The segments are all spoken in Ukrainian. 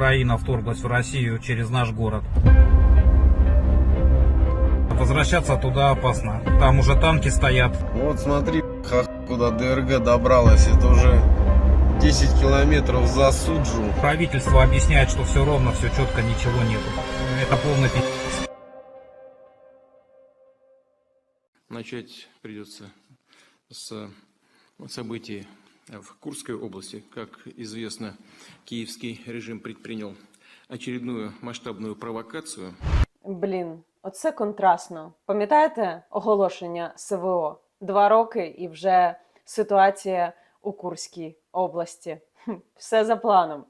Украина вторглась в Россию через наш город. Возвращаться туда опасно. Там уже танки стоят. Вот смотри, куда ДРГ добралась. Это уже 10 километров за Суджу. Правительство объясняет, что все ровно, все четко, ничего нету. Это полный пи***ц. Начать придется с событий в Курской области. Как известно, киевский режим предпринял очередную масштабную провокацию. Блін, оце контрастно. Пам'ятаєте оголошення СВО? Два роки і вже ситуація у Курській області. Все за планом.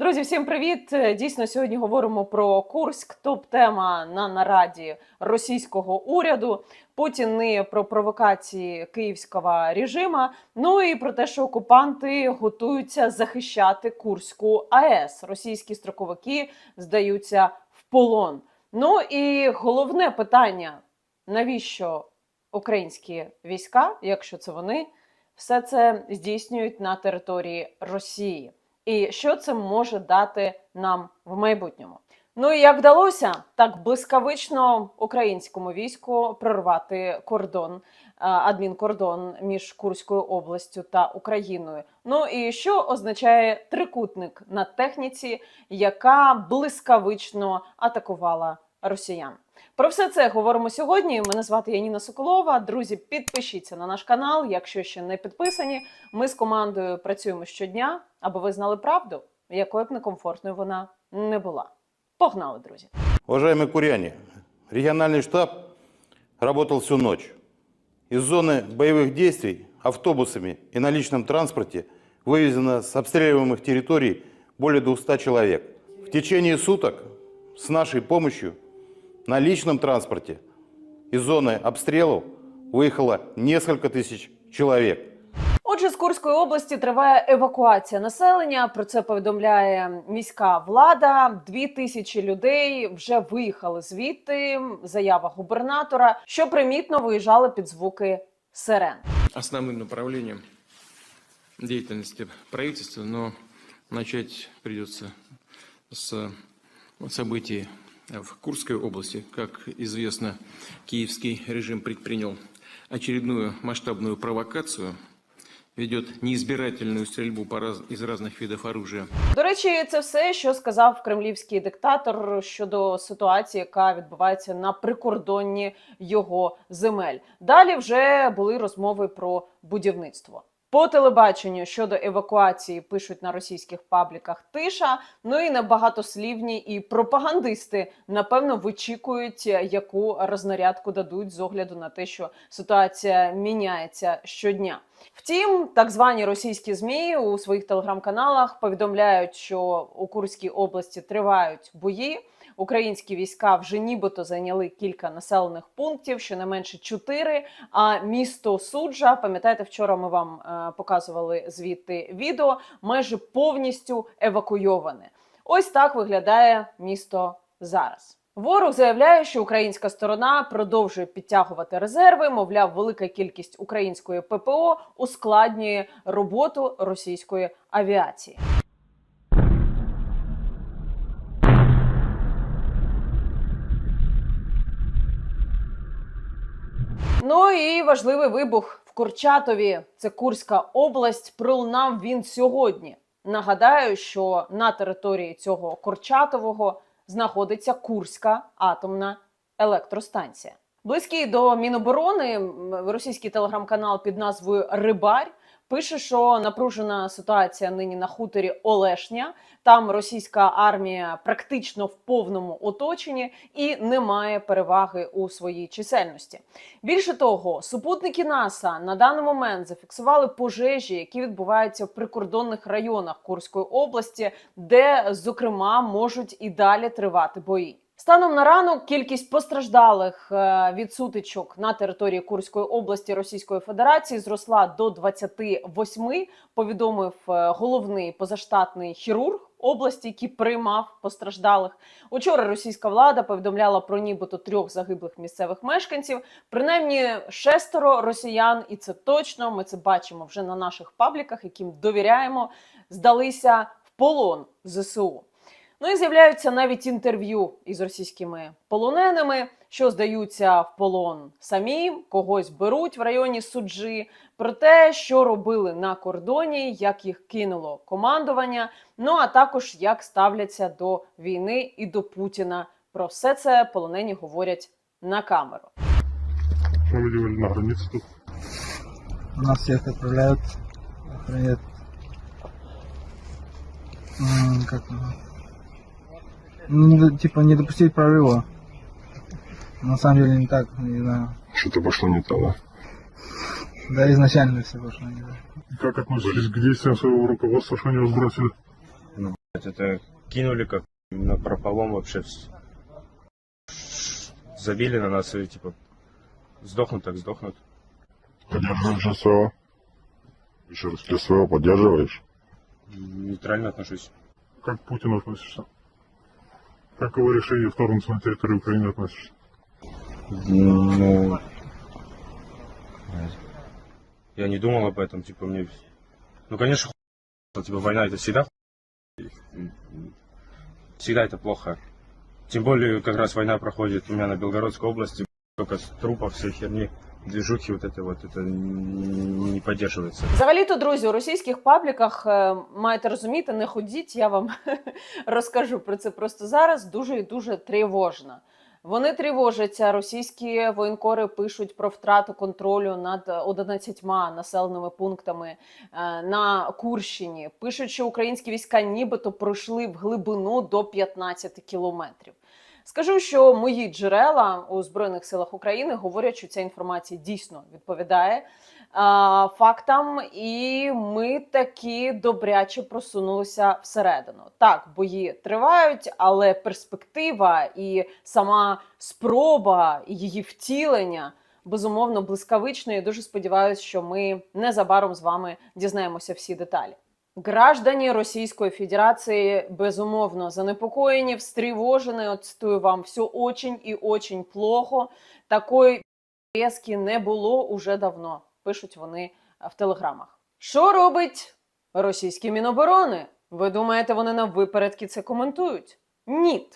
Друзі, всім привіт! Е, Дійсно, сьогодні говоримо про Курськ. Топ-тема на нараді російського уряду. Путін не про провокації київського режима. Ну і про те, що окупанти готуються захищати Курську АЕС. Російські строковики здаються в полон. Ну і головне питання: навіщо українські війська, якщо це вони, все це здійснюють на території Росії? І що це може дати нам в майбутньому? Ну і як вдалося так блискавично українському війську прорвати кордон, е, адмінкордон між Курською областю та Україною. Ну і що означає трикутник на техніці, яка блискавично атакувала росіян? Про все це говоримо сьогодні. Мене звати Яніна Соколова. Друзі, підпишіться на наш канал, якщо ще не підписані. Ми з командою працюємо щодня, аби ви знали правду, якою б некомфортною вона не була. Погнали, друзі! Уважаемые куряне, региональный штаб работал всю ночь. Из зоны боевых действий автобусами и на личном транспорте вывезено с обстреливаемых территорий более 200 человек. В течение суток с нашей помощью на личном транспорте из зоны обстрелов выехало несколько тысяч человек. Отже, з Курської області триває евакуація населення. Про це повідомляє міська влада. Дві тисячі людей вже виїхали звідти. Заява губернатора, що примітно виїжджали під звуки сирен. Основным направлением деятельности правительства, но начать придется с событий в Курской области. Как известно, киевский режим предпринял очередную масштабную провокацию, ведет неизбирательную стрельбу по раз- из разных видов оружия. До речі, це все, що сказав кремлівський диктатор щодо ситуації, яка відбувається на прикордонні його земель. Далі вже були розмови про будівництво. По телебаченню щодо евакуації пишуть на російських пабліках тиша. Ну і небагатослівні і пропагандисти напевно вичікують, яку рознарядку дадуть з огляду на те, що ситуація міняється щодня. Втім, так звані російські змі у своїх телеграм-каналах повідомляють, що у Курській області тривають бої. Українські війська вже нібито зайняли кілька населених пунктів, щонайменше чотири. А місто Суджа, пам'ятаєте, вчора ми вам е, показували звідти відео, майже повністю евакуйоване. Ось так виглядає місто зараз. Ворог заявляє, що українська сторона продовжує підтягувати резерви. Мовляв, велика кількість української ППО ускладнює роботу російської авіації. Ну і важливий вибух в Курчатові. Це Курська область. Пролунав він сьогодні. Нагадаю, що на території цього Курчатового знаходиться Курська атомна електростанція. Близький до Міноборони російський телеграм-канал під назвою Рибарь пише, що напружена ситуація нині на хуторі Олешня. Там російська армія практично в повному оточенні і не має переваги у своїй чисельності. Більше того, супутники НАСА на даний момент зафіксували пожежі, які відбуваються в прикордонних районах Курської області, де, зокрема, можуть і далі тривати бої. Станом на ранок кількість постраждалих е, від сутичок на території Курської області Російської Федерації зросла до 28, повідомив е, головний позаштатний хірург області, який приймав постраждалих. Учора російська влада повідомляла про нібито трьох загиблих місцевих мешканців. Принаймні шестеро росіян, і це точно. Ми це бачимо вже на наших пабліках, яким довіряємо, здалися в полон ЗСУ. Ну і з'являються навіть інтерв'ю із російськими полоненими, що здаються в полон самі, когось беруть в районі суджі, про те, що робили на кордоні, як їх кинуло командування. Ну а також як ставляться до війни і до Путіна. Про все це полонені говорять на камеру. Что вы делали на границе тут? Нас охранять. М, Как его? Ну, не до- типа не допустить прорыва. На самом деле не так, не знаю. Что-то пошло не то, да? Да изначально все пошло не так. Как относитесь к действиям своего руководства, что они вас бросили? Это кинули как на прополом вообще. Забили на нас и типа сдохнут так сдохнут. Поддерживаешь СВО? Еще раз, ты СВО поддерживаешь? Нейтрально отношусь. Как к Путину относишься? Как его решению вторгнуться на территорию Украины относишься? Ну, я не думал об этом, типа мне... Ну, конечно, хуй, типа война это всегда хуй. Всегда это плохо. Тем более, как раз война проходит у меня на Белгородской области, только с трупов, всей херни, движухи вот это вот, это не поддерживается. Взагалі-то, друзі, у російських пабліках е, маєте розуміти, не ходіть, я вам розкажу про це просто зараз. Дуже і дуже тривожно. Вони тривожаться. Російські воєнкори пишуть про втрату контролю над 11 населеними пунктами е, на Курщині. Пишуть, що українські війська нібито пройшли в глибину до 15 кілометрів. Скажу, що мої джерела у збройних силах України говорять, що ця інформація дійсно відповідає а, фактам, і ми таки добряче просунулися всередину. Так, бої тривають, але перспектива і сама спроба і її втілення. Безумовно, блискавично, і дуже сподіваюся, що ми незабаром з вами дізнаємося всі деталі. Граждане Российской Федерации безумовно занепокоєні, встревожені. От цитую вам, все очень і очень плохо. Такої резки не було уже давно, пишуть вони в телеграмах. Що робить російські міноборони? Ви думаєте, вони на випередки це коментують? Ні.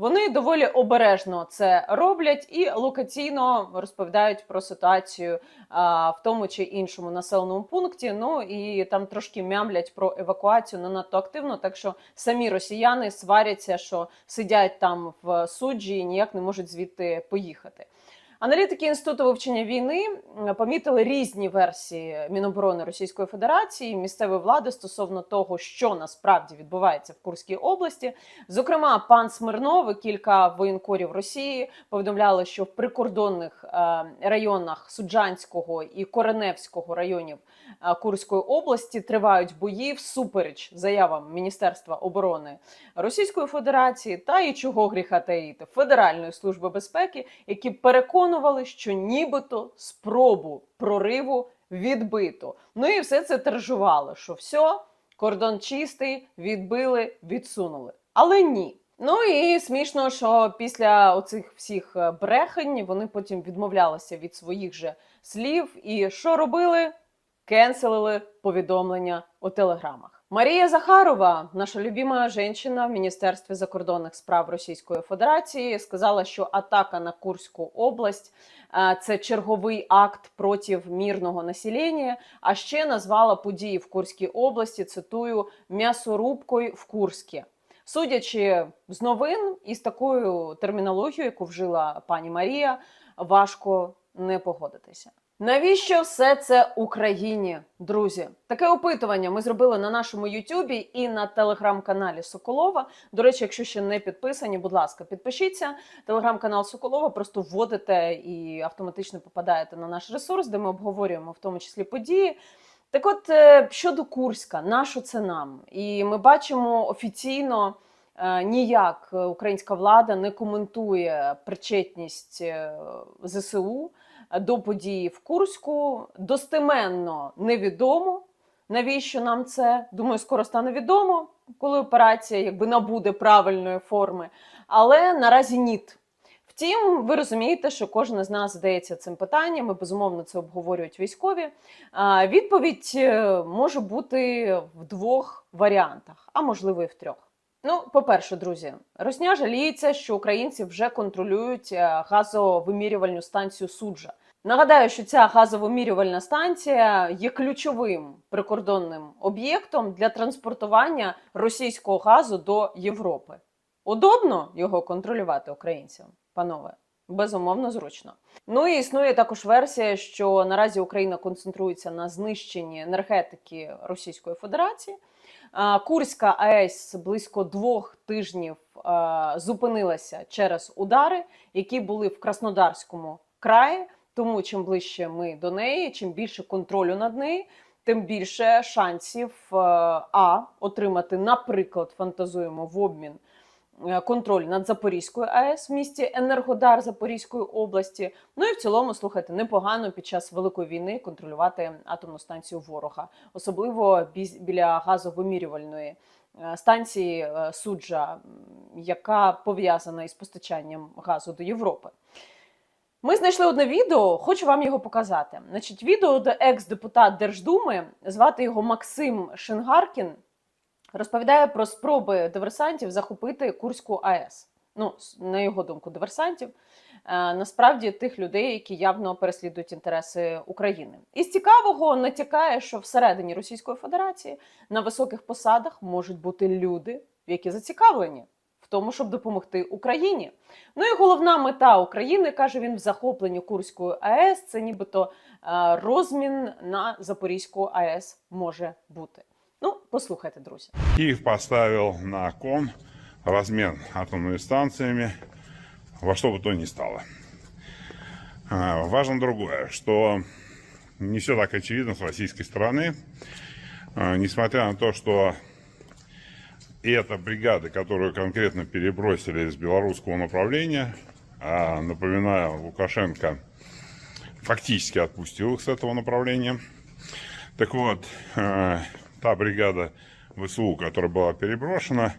Вони доволі обережно це роблять і локаційно розповідають про ситуацію а, в тому чи іншому населеному пункті. Ну і там трошки мямлять про евакуацію не надто активно. Так що самі росіяни сваряться, що сидять там в суджі і ніяк не можуть звідти поїхати. Аналітики інституту вивчення війни помітили різні версії Міноборони Російської Федерації, місцевої влади стосовно того, що насправді відбувається в Курській області. Зокрема, пан Смирнов і кілька воєнкорів Росії повідомляли, що в прикордонних е, районах Суджанського і Кореневського районів е, Курської області тривають бої всупереч заявам Міністерства оборони Російської Федерації та і чого гріха таїти Федеральної служби безпеки, які переконували, що нібито спробу прориву відбито. Ну і все це тержувало, що все, кордон чистий, відбили, відсунули. Але ні. Ну і смішно, що після оцих всіх е, брехань вони потім відмовлялися від своїх же слів. І що робили? Кенселили повідомлення у телеграмах. Марія Захарова, наша любима жінка в Міністерстві закордонних справ Російської Федерації, сказала, що атака на Курську область це черговий акт проти мирного населення. А ще назвала події в Курській області. Цитую м'ясорубкою в Курське. Судячи з новин і з такою термінологією, яку вжила пані Марія, важко не погодитися. Навіщо все це Україні, друзі? Таке опитування ми зробили на нашому Ютубі і на телеграм-каналі Соколова. До речі, якщо ще не підписані, будь ласка, підпишіться. Телеграм-канал Соколова просто вводите і автоматично попадаєте на наш ресурс, де ми обговорюємо в тому числі події. Так от е, щодо Курська, нащо це нам? І ми бачимо офіційно е, ніяк українська влада не коментує причетність е, ЗСУ до події в Курську. Достеменно невідомо. Навіщо нам це? Думаю, скоро стане відомо, коли операція якби набуде правильної форми. Але наразі ніт. Втім, ви розумієте, що кожен з нас задається цим питанням, і безумовно це обговорюють військові. Відповідь е, може бути в двох варіантах, а можливо і в трьох. Ну, по-перше, друзі, Росня жаліється, що українці вже контролюють е, газовимірювальну станцію суджа. Нагадаю, що ця газовимірювальна станція є ключовим прикордонним об'єктом для транспортування російського газу до Європи. Удобно його контролювати українцям, панове? Безумовно, зручно. Ну і існує також версія, що наразі Україна концентрується на знищенні енергетики Російської Федерації. Курська АЕС близько двох тижнів зупинилася через удари, які були в Краснодарському краї. Тому чим ближче ми до неї, чим більше контролю над нею, тим більше шансів а отримати, наприклад, фантазуємо в обмін контроль над Запорізькою АЕС в місті Енергодар Запорізької області. Ну і в цілому, слухайте, непогано під час великої війни контролювати атомну станцію ворога, особливо біля газовимірювальної е, станції е, суджа, яка пов'язана із постачанням газу до Європи. Ми знайшли одне відео, хочу вам його показати. Значить, відео, де екс-депутат Держдуми, звати його Максим Шингаркін, розповідає про спроби диверсантів захопити Курську АЕС. Ну, на його думку, диверсантів. Е, насправді тих людей, які явно переслідують інтереси України. Із цікавого натякає, що всередині Російської Федерації на високих посадах можуть бути люди, які зацікавлені в тому, щоб допомогти Україні. Ну і головна мета України, каже він, в захопленні Курської АЕС це нібито е, розмін на Запорізьку АЕС може бути. Ну, послухайте, друзі. Киев поставил на кон размен атомными станциями во что бы то ни стало. А, Важно другое, что не все так очевидно с российской стороны. А, Несмотря на то, что эта бригада, которую конкретно перебросили из белорусского направления, а, напоминаю, Лукашенко фактически отпустил их с этого направления. Так вот, э, та бригада ВСУ, которая была переброшена,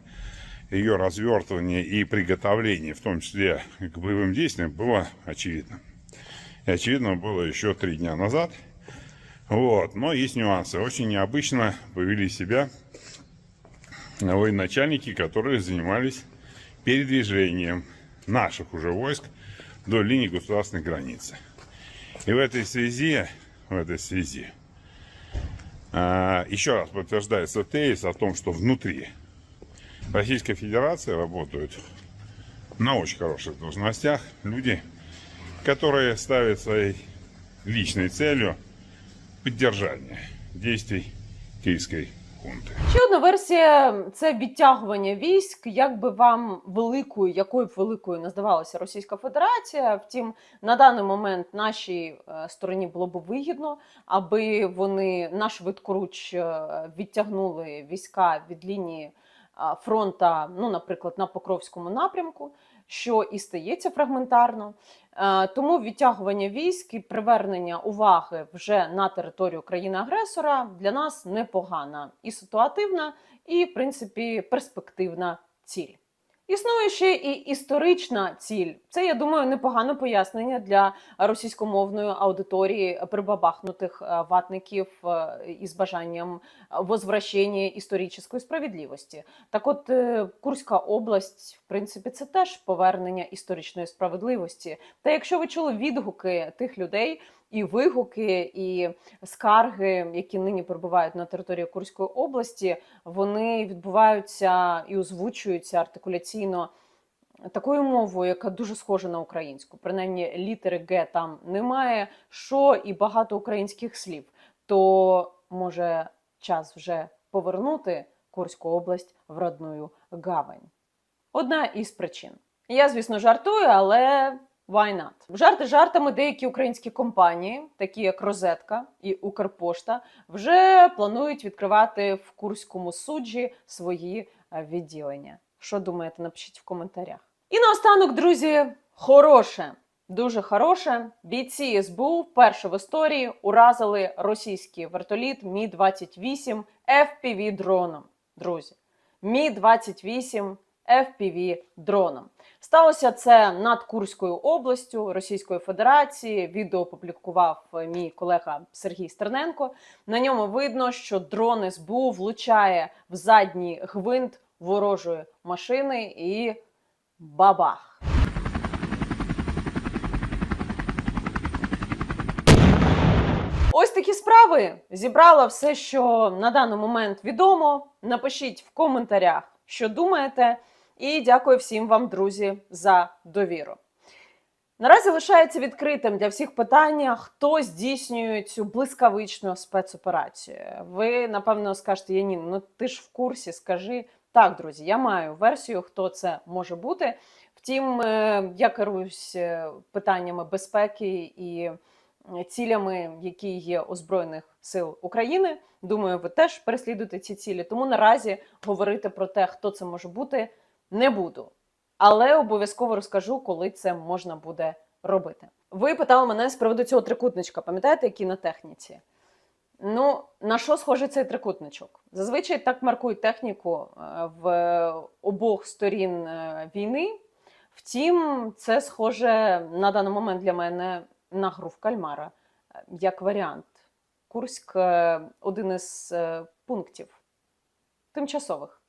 ее развертывание и приготовление, в том числе к боевым действиям, было очевидно. И очевидно было еще три дня назад. Вот. Но есть нюансы. Очень необычно повели себя военачальники, которые занимались передвижением наших уже войск до линии государственной границы. И в этой связи, в этой связи, еще раз подтверждается тезис о том, что внутри Российской Федерации работают на очень хороших должностях люди, которые ставят своей личной целью поддержание действий киевской хунты. Ще одна версія це відтягування військ, як би вам великою, якою б великою не здавалася Російська Федерація. Втім, на даний момент нашій е, стороні було б вигідно, аби вони на швидкоруч е, відтягнули війська від лінії фронта, ну, наприклад, на Покровському напрямку, що і стається фрагментарно. Е, Тому відтягування військ і привернення уваги вже на територію країни-агресора для нас непогана і ситуативна, і, в принципі, перспективна ціль. Існує ще і історична ціль. Це, я думаю, непогане пояснення для російськомовної аудиторії прибабахнутих е, ватників е, із бажанням возвращення історичної справедливості. Так от е, Курська область, в принципі, це теж повернення історичної справедливості. Та якщо ви чули відгуки тих людей, і вигуки, і скарги, які нині перебувають на території Курської області, вони відбуваються і озвучуються артикуляційно такою мовою, яка дуже схожа на українську. Принаймні літери Г там немає, що і багато українських слів. То може час вже повернути Курську область в родную гавань. Одна із причин. Я, звісно, жартую, але why not? Жарти жартами деякі українські компанії, такі як Розетка і Укрпошта, вже планують відкривати в Курському суджі свої е, відділення. Що думаєте, напишіть в коментарях. І наостанок, друзі, хороше. Дуже хороше. Бійці СБУ вперше в історії уразили російський вертоліт Мі 28 fpv дроном. Друзі, Мі 28 fpv дроном. Сталося це над Курською областю Російської Федерації. Відео опублікував е, мій колега Сергій Стерненко. На ньому видно, що дрон СБУ влучає в задній гвинт ворожої машини і бабах. Ось такі справи. Зібрала все, що на даний момент відомо. Напишіть в коментарях, що думаєте. І дякую всім вам, друзі, за довіру. Наразі лишається відкритим для всіх питання, хто здійснює цю блискавичну спецоперацію. Ви напевно скажете, Янін, ну ти ж в курсі, скажи. Так, друзі, я маю версію, хто це може бути. Втім, е, я керуюсь е, питаннями безпеки і е, цілями, які є у Збройних сил України. Думаю, ви теж переслідуєте ці цілі. Тому наразі говорити про те, хто це може бути, не буду. Але обов'язково розкажу, коли це можна буде робити. Ви питали мене з приводу цього трикутничка, пам'ятаєте, який на техніці? Ну, на що схожий цей трикутничок? Зазвичай так маркують техніку е, в обох сторін е, війни. Втім, це схоже на даний момент для мене на гру в кальмара е, як варіант. Курськ один із пунктів тимчасових,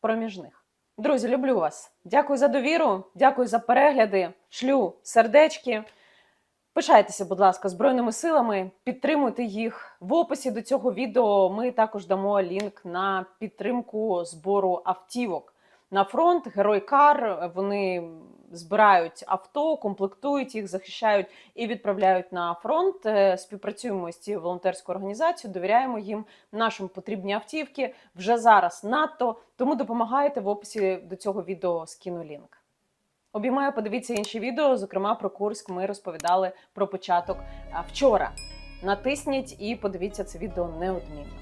проміжних. Друзі, люблю вас. Дякую за довіру, дякую за перегляди. Шлю сердечки. Пишайтеся, будь ласка, Збройними силами, підтримуйте їх. В описі до цього відео ми також дамо лінк на підтримку збору автівок на фронт. Герой Кар вони збирають авто, комплектують їх, захищають і відправляють на фронт. Е, Співпрацюємо з цією волонтерською організацією, довіряємо їм нашим потрібні автівки вже зараз надто. Тому допомагайте в описі до цього відео скину лінк. Обіймаю, подивіться інші відео. Зокрема, про Курськ ми розповідали про початок вчора. Натисніть і подивіться це відео неодмінно.